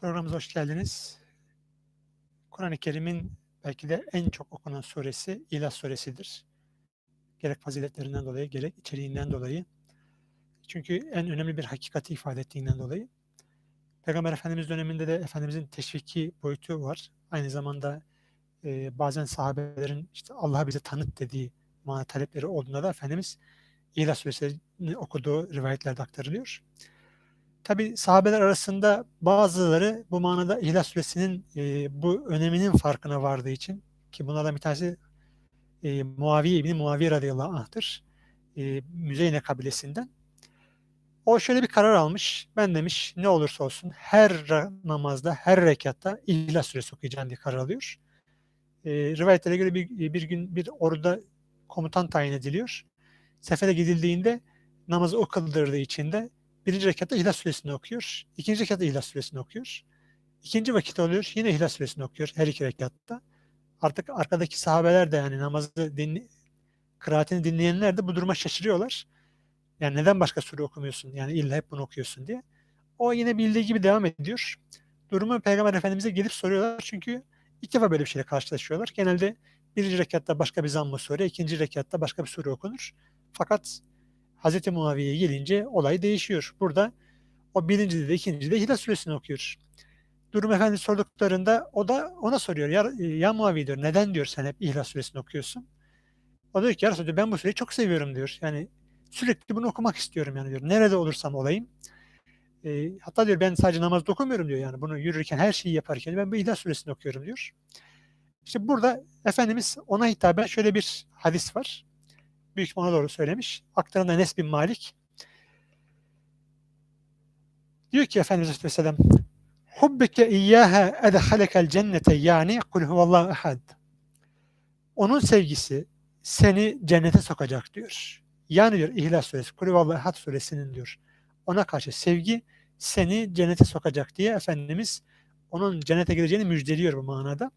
Programımıza hoş geldiniz. Kur'an-ı Kerim'in belki de en çok okunan suresi İhlas suresidir. Gerek faziletlerinden dolayı, gerek içeriğinden dolayı. Çünkü en önemli bir hakikati ifade ettiğinden dolayı. Peygamber Efendimiz döneminde de Efendimizin teşviki boyutu var. Aynı zamanda e, bazen sahabelerin işte Allah'a bize tanıt dediği mana talepleri olduğunda da Efendimiz İhlas suresini okuduğu rivayetlerde aktarılıyor. Tabi sahabeler arasında bazıları bu manada İhlas Suresinin e, bu öneminin farkına vardığı için ki bunlardan bir tanesi e, Muaviye İbni Muaviye radıyallahu anh'tır. E, Müzeyne kabilesinden. O şöyle bir karar almış. Ben demiş ne olursa olsun her namazda, her rekatta İhlas Suresi okuyacağım diye karar alıyor. E, rivayetlere göre bir, bir gün bir orada komutan tayin ediliyor. Sefere gidildiğinde namazı o kıldırdığı için de birinci rekatta İhlas Suresini okuyor. ikinci rekatta İhlas Suresini okuyor. İkinci vakit oluyor. Yine İhlas Suresini okuyor her iki rekatta. Artık arkadaki sahabeler de yani namazı dinli, kıraatini dinleyenler de bu duruma şaşırıyorlar. Yani neden başka sure okumuyorsun? Yani illa hep bunu okuyorsun diye. O yine bildiği gibi devam ediyor. Durumu Peygamber Efendimiz'e gelip soruyorlar. Çünkü ilk defa böyle bir şeyle karşılaşıyorlar. Genelde birinci rekatta başka bir zamm-ı sure, ikinci rekatta başka bir sure okunur. Fakat Hazreti Muaviye'ye gelince olay değişiyor. Burada o birinci de ikinci de Hilal suresini okuyor. Durum Efendi sorduklarında o da ona soruyor. Ya, ya Muaviye diyor neden diyor sen hep İhlas suresini okuyorsun? O diyor ki ya Resulallah ben bu sureyi çok seviyorum diyor. Yani sürekli bunu okumak istiyorum yani diyor. Nerede olursam olayım. E, hatta diyor ben sadece namazda okumuyorum diyor yani bunu yürürken her şeyi yaparken ben bu İhlas suresini okuyorum diyor. İşte burada Efendimiz ona hitaben şöyle bir hadis var büyük ona doğru söylemiş. Aktaran Enes bin Malik. Diyor ki Efendimiz Aleyhisselam Hubbeke iyyâhe edhalekel cennete yani kul huvallahu ehad. Onun sevgisi seni cennete sokacak diyor. Yani diyor İhlas suresi, kul huvallahu ehad suresinin diyor. Ona karşı sevgi seni cennete sokacak diye Efendimiz onun cennete gireceğini müjdeliyor bu manada.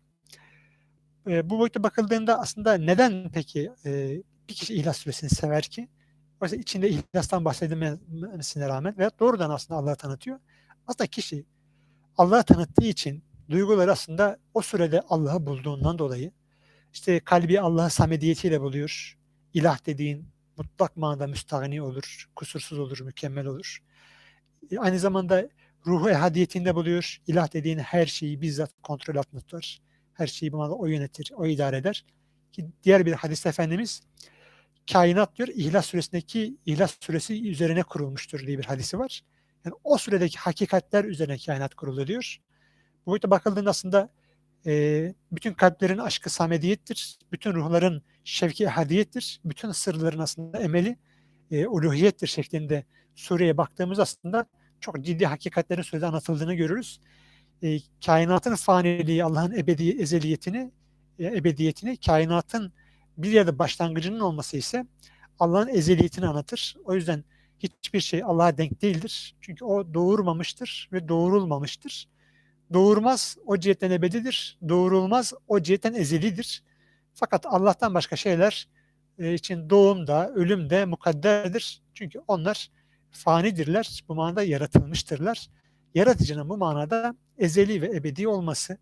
E, bu boyutta bakıldığında aslında neden peki e, bir kişi İhlas Suresini sever ki oysa içinde İhlas'tan bahsedilmesine rağmen veya doğrudan aslında Allah'ı tanıtıyor. Aslında kişi Allah'ı tanıttığı için duyguları aslında o sürede Allah'ı bulduğundan dolayı işte kalbi Allah'ı samediyetiyle buluyor. İlah dediğin mutlak manada müstahni olur, kusursuz olur, mükemmel olur. E, aynı zamanda ruhu ehadiyetinde buluyor. İlah dediğin her şeyi bizzat kontrol altında tutar. Her şeyi bu manada o yönetir, o idare eder. Ki diğer bir hadis Efendimiz kainat diyor İhlas suresindeki İhlas suresi üzerine kurulmuştur diye bir hadisi var. Yani o süredeki hakikatler üzerine kainat kurulu diyor. Bu boyutta bakıldığında aslında e, bütün kalplerin aşkı samediyettir. Bütün ruhların şevki ehadiyettir. Bütün sırların aslında emeli e, uluhiyettir şeklinde sureye baktığımız aslında çok ciddi hakikatlerin surede anlatıldığını görürüz. E, kainatın faniliği, Allah'ın ebedi ezeliyetini, e, ebediyetini, kainatın bir yerde başlangıcının olması ise Allah'ın ezeliyetini anlatır. O yüzden hiçbir şey Allah'a denk değildir. Çünkü o doğurmamıştır ve doğurulmamıştır. Doğurmaz o cihetten ebedidir. Doğurulmaz o cihetten ezelidir. Fakat Allah'tan başka şeyler e, için doğum da, ölüm de mukadderdir. Çünkü onlar fanidirler. Bu manada yaratılmıştırlar. Yaratıcının bu manada ezeli ve ebedi olması,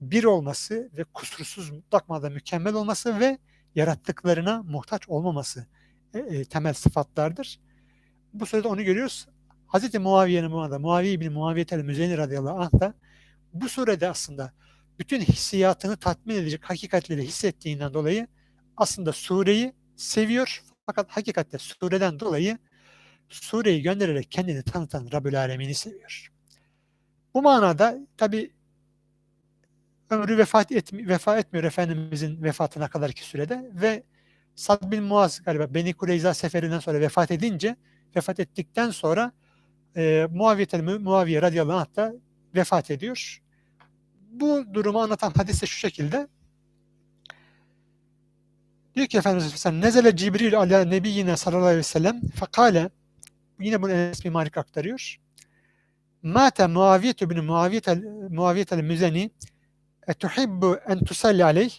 bir olması ve kusursuz mutlak manada mükemmel olması ve yarattıklarına muhtaç olmaması e, e, temel sıfatlardır. Bu sırada onu görüyoruz. Hz. Muaviye'nin bu anda Muaviye bin Muaviye el Müzeyni radıyallahu anh da bu surede aslında bütün hissiyatını tatmin edecek hakikatleri hissettiğinden dolayı aslında sureyi seviyor fakat hakikatte sureden dolayı sureyi göndererek kendini tanıtan Rabbül Alemin'i seviyor. Bu manada tabi ömrü vefat et, vefa etmiyor Efendimizin vefatına kadar ki sürede ve Sad bin Muaz galiba Beni Kureyza seferinden sonra vefat edince vefat ettikten sonra e, Muaviye, Muaviye radıyallahu anh da vefat ediyor. Bu durumu anlatan hadis de şu şekilde. Diyor ki Efendimiz Aleyhisselam Nezele Cibril ala nebiyyine sallallahu aleyhi ve sellem fekale yine bunu Enes bin Malik aktarıyor. Mate Muaviye bin Muaviye el Müzeni Etuhibbu en tusalli aleyh?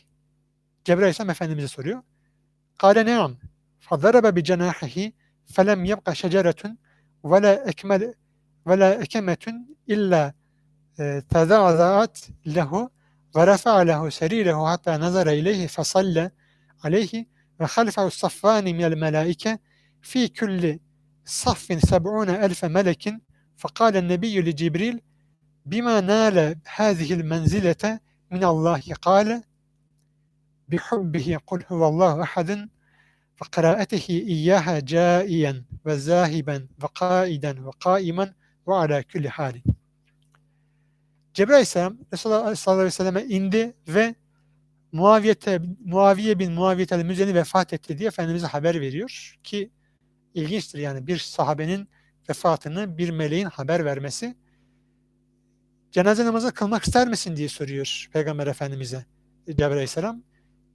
Cebrail Aleyhisselam Efendimiz'e soruyor. Kale ne'am. Fadarabe bi cenahihi felem yebqa şeceretun ve la ekmel ve la ekemetun illa teza'za'at lehu ve rafa'a lehu serirehu hatta nazara ileyhi fesalle aleyhi ve halfahu saffani minel melaike fi kulli saffin seb'une elfe melekin fekale nebiyyü li Cibril bima nale hâzihil menzilete minallahi kâle bihubbihi kul huvallahu ahadın ve kıraatihi iyyaha câiyen ve zâhiben ve kâiden ve kâimen ve ala kulli halin. Cebrail Aleyhisselam Resulullah sallallahu aleyhi ve selleme indi ve Muaviyete, Muaviye bin Muaviyet el-Müzeni vefat etti diye Efendimiz'e haber veriyor ki ilginçtir yani bir sahabenin vefatını bir meleğin haber vermesi. Cenaze namazı kılmak ister misin diye soruyor Peygamber Efendimiz'e Cebrail Aleyhisselam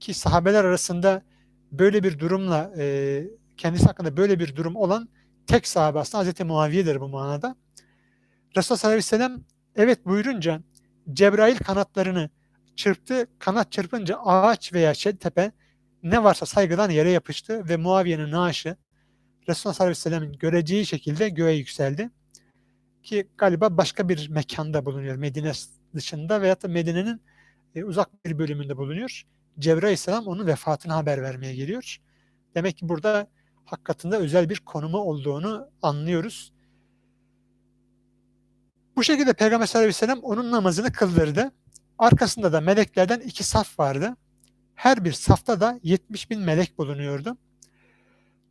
ki sahabeler arasında böyle bir durumla e, kendisi hakkında böyle bir durum olan tek sahabe aslında Hazreti Muaviye'dir bu manada. Resulullah sallallahu aleyhi ve sellem evet buyurunca Cebrail kanatlarını çırptı. Kanat çırpınca ağaç veya şey, tepe ne varsa saygıdan yere yapıştı ve Muaviye'nin naaşı Resulullah sallallahu aleyhi ve sellem'in göreceği şekilde göğe yükseldi. Ki galiba başka bir mekanda bulunuyor. Medine dışında veyahut da Medine'nin e, uzak bir bölümünde bulunuyor. Cebrail aleyhisselam onun vefatını haber vermeye geliyor. Demek ki burada hakikatinde özel bir konumu olduğunu anlıyoruz. Bu şekilde Peygamber sallallahu aleyhi ve sellem onun namazını kıldırdı. Arkasında da meleklerden iki saf vardı. Her bir safta da 70 bin melek bulunuyordu.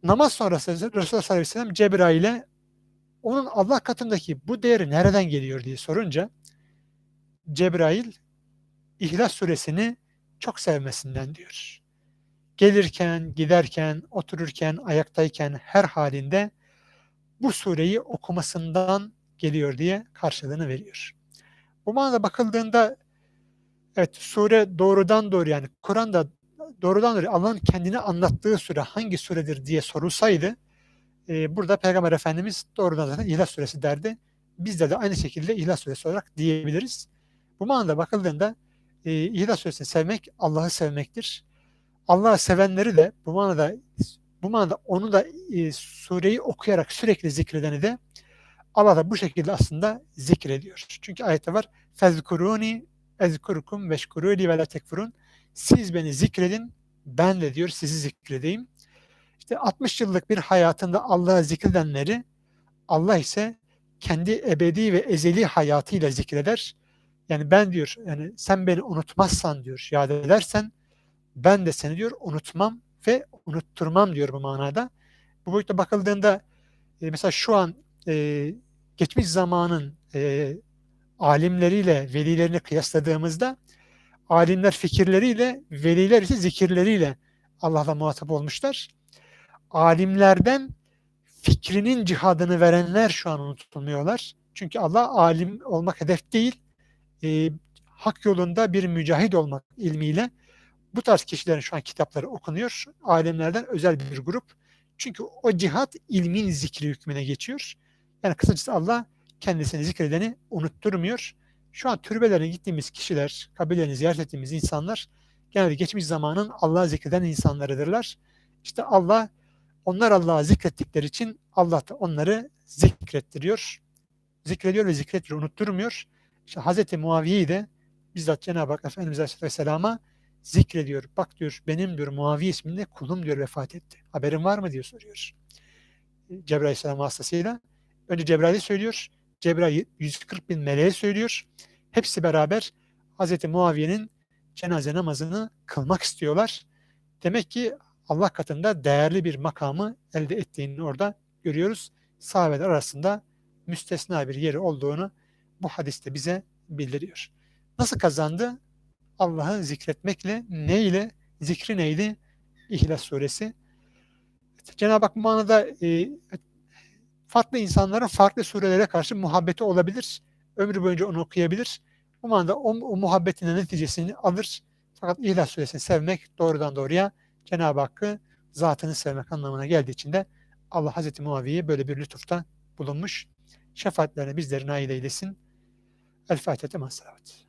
Namaz sonrası Resulullah sallallahu aleyhi ve sellem Cebrail'e onun Allah katındaki bu değeri nereden geliyor diye sorunca Cebrail İhlas suresini çok sevmesinden diyor. Gelirken, giderken, otururken, ayaktayken her halinde bu sureyi okumasından geliyor diye karşılığını veriyor. Bu manada bakıldığında evet sure doğrudan doğru yani Kur'an'da doğrudan doğru Allah'ın kendini anlattığı sure hangi suredir diye sorulsaydı e, burada Peygamber Efendimiz doğrudan zaten İhlas Suresi derdi. Bizde de aynı şekilde İhlas Suresi olarak diyebiliriz. Bu manada bakıldığında e, İhlas Suresini sevmek Allah'ı sevmektir. Allah'ı sevenleri de bu manada bu manada onu da e, sureyi okuyarak sürekli zikredeni de Allah da bu şekilde aslında zikrediyor. Çünkü ayette var fezkuruni ezkurukum veşkuruli ve la tekfurun siz beni zikredin ben de diyor sizi zikredeyim. İşte 60 yıllık bir hayatında Allah'ı zikredenleri Allah ise kendi ebedi ve ezeli hayatıyla zikreder. Yani ben diyor yani sen beni unutmazsan diyor yad edersen ben de seni diyor unutmam ve unutturmam diyor bu manada. Bu boyutta bakıldığında e, mesela şu an e, geçmiş zamanın e, alimleriyle velilerini kıyasladığımızda alimler fikirleriyle veliler ise zikirleriyle Allah'la muhatap olmuşlar. Alimlerden fikrinin cihadını verenler şu an unutulmuyorlar. Çünkü Allah alim olmak hedef değil, e, hak yolunda bir mücahit olmak ilmiyle bu tarz kişilerin şu an kitapları okunuyor. Alimlerden özel bir grup. Çünkü o cihat ilmin zikri hükmüne geçiyor. Yani kısacası Allah kendisini zikredeni unutturmuyor. Şu an türbelerine gittiğimiz kişiler, kabilelerini ziyaret ettiğimiz insanlar genelde geçmiş zamanın Allah'ı zikreden insanlarıdırlar. İşte Allah, onlar Allah'ı zikrettikleri için Allah da onları zikrettiriyor. Zikrediyor ve zikrettiriyor, unutturmuyor. İşte Hz. Muaviye'yi de bizzat Cenab-ı Hak Efendimiz Aleyhisselam'a zikrediyor. Bak diyor benim diyor Muaviye isminde kulum diyor vefat etti. Haberin var mı diyor soruyor. Cebrail Aleyhisselam vasıtasıyla. Önce Cebrail'e söylüyor. Cebrail 140 bin meleğe söylüyor. Hepsi beraber Hz. Muaviye'nin cenaze namazını kılmak istiyorlar. Demek ki Allah katında değerli bir makamı elde ettiğini orada görüyoruz. Sahabeler arasında müstesna bir yeri olduğunu bu hadiste bize bildiriyor. Nasıl kazandı? Allah'ı zikretmekle, neyle? Zikri neydi? İhlas suresi. Cenab-ı Hak bu manada e, farklı insanlara farklı surelere karşı muhabbeti olabilir. Ömrü boyunca onu okuyabilir. O manada o, o muhabbetin neticesini alır. Fakat İhlas suresini sevmek doğrudan doğruya Cenab-ı Hakk'ı zatını sevmek anlamına geldiği için de Allah Hazreti Muaviye'ye böyle bir lütufta bulunmuş. Şefaatlerine bizleri nail eylesin. El Fatiha. Salavat.